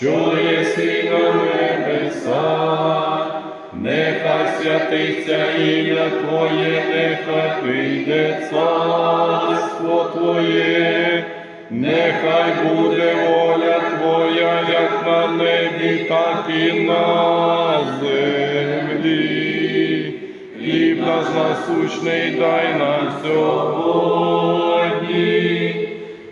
що єси на небесах, нехай святиться ім'я Твоє, нехай прийде царство Твоє, нехай буде воля Твоя, як на небі, так і на землі. Хліб наш насущний дай нам сьогодні,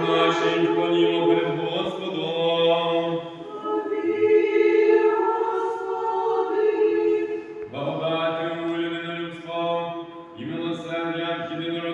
нашій понімо перед Господом. Благодати, улюблене людство і милосердя єдинородного